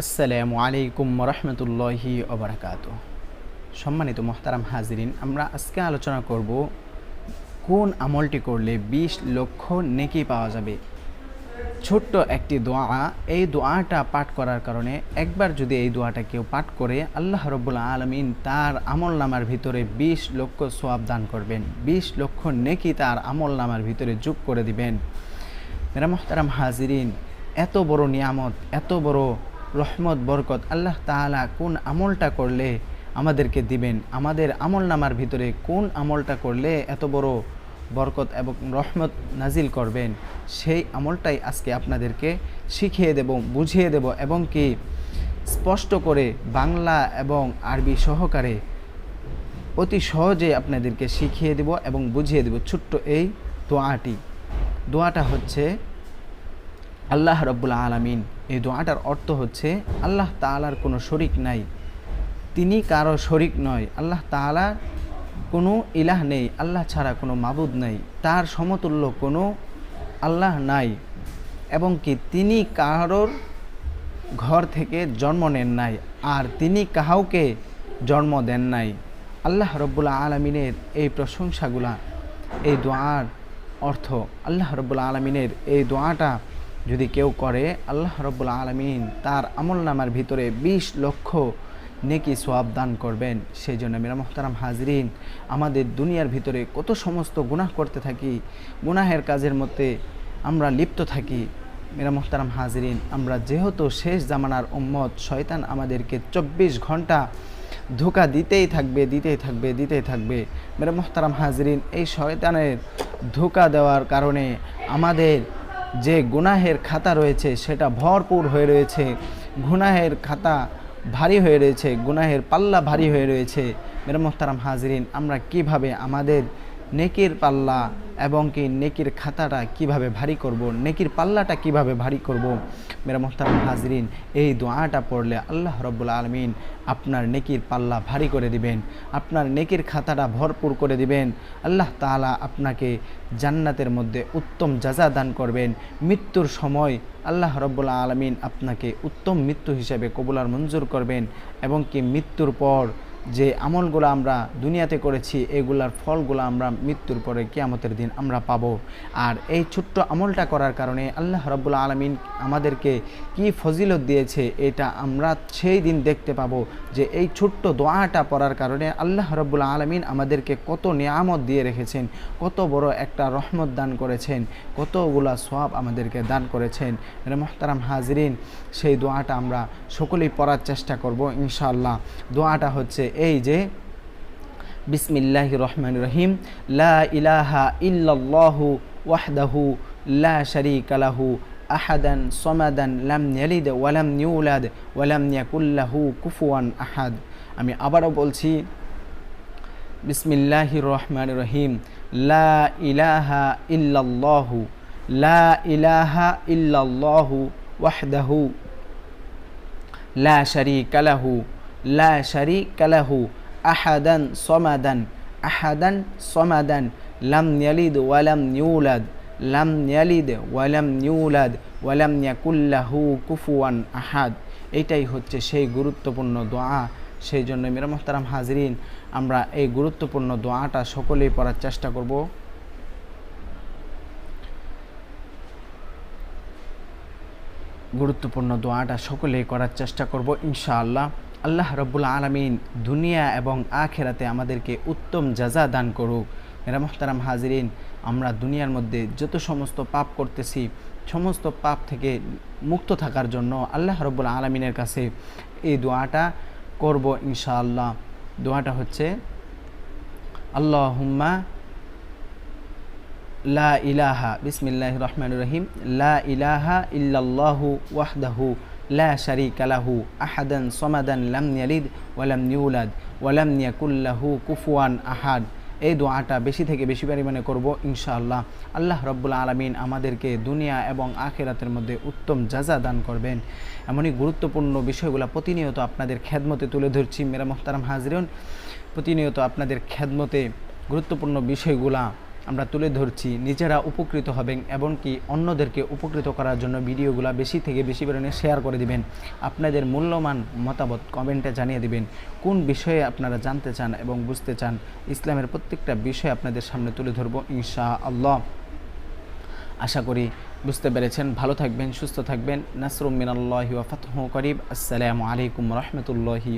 আসসালামু আলাইকুম রহমতুল্লাহি অবরাকাত সম্মানিত মোহতারাম হাজিরিন, আমরা আজকে আলোচনা করব কোন আমলটি করলে ২০ লক্ষ নেকি পাওয়া যাবে। ছোট্ট একটি দোয়া, এই দোয়াটা পাঠ করার কারণে একবার যদি এই দোয়াটা কেউ পাঠ করে, আল্লাহ রব্বুল্লা আলমিন তার আমল নামার ভিতরে ২০ লক্ষ সোয়াব দান করবেন। ২০ লক্ষ নেকি তার আমল নামার ভিতরে যোগ করে দিবেন। মেরা মোহতারাম হাজিরিন, এত বড় নিয়ামত, এত বড় রহমত, বরকত, আল্লাহ তাআলা কোন আমলটা করলে আমাদেরকে দিবেন? আমাদের আমল নামার ভিতরে কোন আমলটা করলে এত বড় বরকত এবং রহমত নাজিল করবেন? সেই আমলটাই আজকে আপনাদেরকে শিখিয়ে দেব, বুঝিয়ে দেব এবং কি স্পষ্ট করে বাংলা এবং আরবি সহকারে অতি সহজে আপনাদেরকে শিখিয়ে দেব এবং বুঝিয়ে দেব ছোট্ট এই দোয়াটি। দোয়াটা হচ্ছে আল্লাহ রব্বুল আলমিন, এই দোয়াটার অর্থ হচ্ছে আল্লাহ তালার কোনো শরিক নাই। তিনি কারও শরিক নয়। আল্লাহ তালা কোনো ইলাহ নেই, আল্লাহ ছাড়া কোনো মাবুদ নেই। তার সমতুল্য কোনো আল্লাহ নাই এবং কি তিনি কারোর ঘর থেকে জন্ম নেন নাই আর তিনি কাহাউকে জন্ম দেন নাই। আল্লাহ রব্বুল্লা আলমিনের এই প্রশংসাগুলা, এই দোয়ার অর্থ, আল্লাহ রব্বুল্লা আলমিনের এই দোয়াটা যদি কেউ করে, আল্লাহ রব্বুল্লা আলমিন তার আমল নামার ভিতরে ২০ লক্ষ নেকি সোয়াব দান করবেন। সেই জন্য মেরা মোহতারাম হাজরিন, আমাদের দুনিয়ার ভিতরে কত সমস্ত গুনাহ করতে থাকি, গুনাহের কাজের মধ্যে আমরা লিপ্ত থাকি। মেরা মোহতারাম হাজরিন, আমরা যেহেতু শেষ জামানার উম্মত, শয়তান আমাদেরকে চব্বিশ ঘণ্টা ধোকা দিতেই থাকবে দিতেই থাকবে দিতেই থাকবে। মেরা মোহতারাম হাজরিন, এই শয়তানের ধোকা দেওয়ার কারণে আমাদের যে গুনাহের খাতা রয়েছে সেটা ভরপুর হয়ে রয়েছে। গুনাহের খাতা ভারী হয়ে রয়েছে, গুনাহের পাল্লা ভারী হয়ে রয়েছে। মেরা হাজরিন, আমরা কীভাবে আমাদের নেকির পাল্লা এবং কি নেকির খাতাটা কীভাবে ভারী করব, নেকির পাল্লাটা কীভাবে ভারী করব? মেরা মোহতারাম হাজরিন, এই দোয়াটা পড়লে আল্লাহ রব্বুল আলমিন আপনার নেকির পাল্লা ভারী করে দিবেন, আপনার নেকির খাতাটা ভরপুর করে দিবেন, আল্লাহ তালা আপনাকে জান্নাতের মধ্যে উত্তম যাজা দান করবেন, মৃত্যুর সময় আল্লাহ রব্বুল আলমিন আপনাকে উত্তম মৃত্যু হিসেবে কবুলার মঞ্জুর করবেন এবং কি মৃত্যুর পর যে আমলগুলো আমরা দুনিয়াতে করেছি, এগুলার ফলগুলো আমরা মৃত্যুর পরে কিয়ামতের দিন আমরা পাবো। আর এই ছোট্ট আমলটা করার কারণে আল্লাহ রব্বুল আলমিন আমাদেরকে কি ফজিলত দিয়েছে, এটা আমরা সেই দিন দেখতে পাবো যে এই ছোট্ট দোয়াটা পড়ার কারণে আল্লাহ রব্বুল আলমিন আমাদেরকে কত নিয়ামত দিয়ে রেখেছেন, কত বড় একটা রহমত দান করেছেন, কতগুলা সব আমাদেরকে দান করেছেন। মোহতারাম হাজরিন, সেই দোয়াটা আমরা সকলেই পড়ার চেষ্টা করব ইনশাআল্লাহ। দোয়াটা হচ্ছে এই যে বিসমিল্লাহ রহমান রহিম লা ইলাহা ওয়াহদাহু লা শারীকা লাহু আহাদান সমাদান লাম ইয়ালিদ ওয়ালাম ইউলাদ ওয়ালাম ইয়াকুল্লাহু কুফুয়ান আহাদ। আমি আবারও বলছি বিসমিল্লাহির রহমান রহিম লা ইলাহা ইল্লাল্লাহু, লা ইলাহা ওয়াহদাহু লা শারীকা লাহু লা শারীকা লাহু আহাদান সমাদান আহাদান সমাদান, লাম ইয়ালিদ ওয়ালাম ইউলাদ, লাম ইয়ালিদ ওয়ালাম ইউলাদ ওয়ালাম ইয়াকুল্লাহু কুফুয়ান আহাদ। এটাই হচ্ছে সেই গুরুত্বপূর্ণ দোয়া। সেই জন্য মেরা মোহতারাম হাজরিন, আমরা এই গুরুত্বপূর্ণ দোয়াটা সকলেই পড়ার চেষ্টা করব। গুরুত্বপূর্ণ দোয়াটা সকলেই করার চেষ্টা করব, ইনশাআল্লাহ। আল্লাহ রব্বুল আলমিন দুনিয়া এবং আখেরাতে আমাদেরকে উত্তম যাজা দান করুক। মোহতারাম হাজরিন, আমরা দুনিয়ার মধ্যে যত সমস্ত পাপ করতেছি, সমস্ত পাপ থেকে মুক্ত থাকার জন্য আল্লাহ রব্বুল আলমিনের কাছে এই দোয়াটা করব ইনশাআল্লাহ। দোয়াটা হচ্ছে আল্লাহ হুম্মা লা ইলাহা বিসমিল্লাহ রহমান রহিম, লা ইলাহা ইল্লাল্লাহু ওয়াহদাহু লা শারীকা লাহু আহাদান সমাদান লাম ইয়ালিদ ওয়ালাম ইউলাদ ওয়ালাম ইয়াকুল্লাহু কুফুয়ান আহাদ এই দোয়াটা বেশি থেকে বেশি পরিমাণে করব ইনশাআল্লাহ। আল্লাহ রব্বুল আলমিন আমাদেরকে দুনিয়া এবং আখেরাতের মধ্যে উত্তম যাজা দান করবেন। এমনই গুরুত্বপূর্ণ বিষয়গুলো প্রতিনিয়ত আপনাদের খেদমতে তুলে ধরছি মেরা মোহতারাম হাজরিন। প্রতিনিয়ত আপনাদের খেদমতে গুরুত্বপূর্ণ বিষয়গুলা আমরা তুলে ধরছি, নিজেরা উপকৃত হবেন এবং কি অন্যদেরকে উপকৃত করার জন্য ভিডিওগুলো বেশি থেকে বেশি পরিমাণে শেয়ার করে দিবেন। আপনাদের মূল্যমান মতামত কমেন্টে জানিয়ে দিবেন। কোন বিষয়ে আপনারা জানতে চান এবং বুঝতে চান, ইসলামের প্রত্যেকটা বিষয় আপনাদের সামনে তুলে ধরবো ইনশা আল্লাহ আশা করি বুঝতে পেরেছেন। ভালো থাকবেন, সুস্থ থাকবেন। নাসরুম মিনাল্লাহি ওয়া ফাতহু করিব। আসসালামু আলাইকুম রহমতুল্লাহি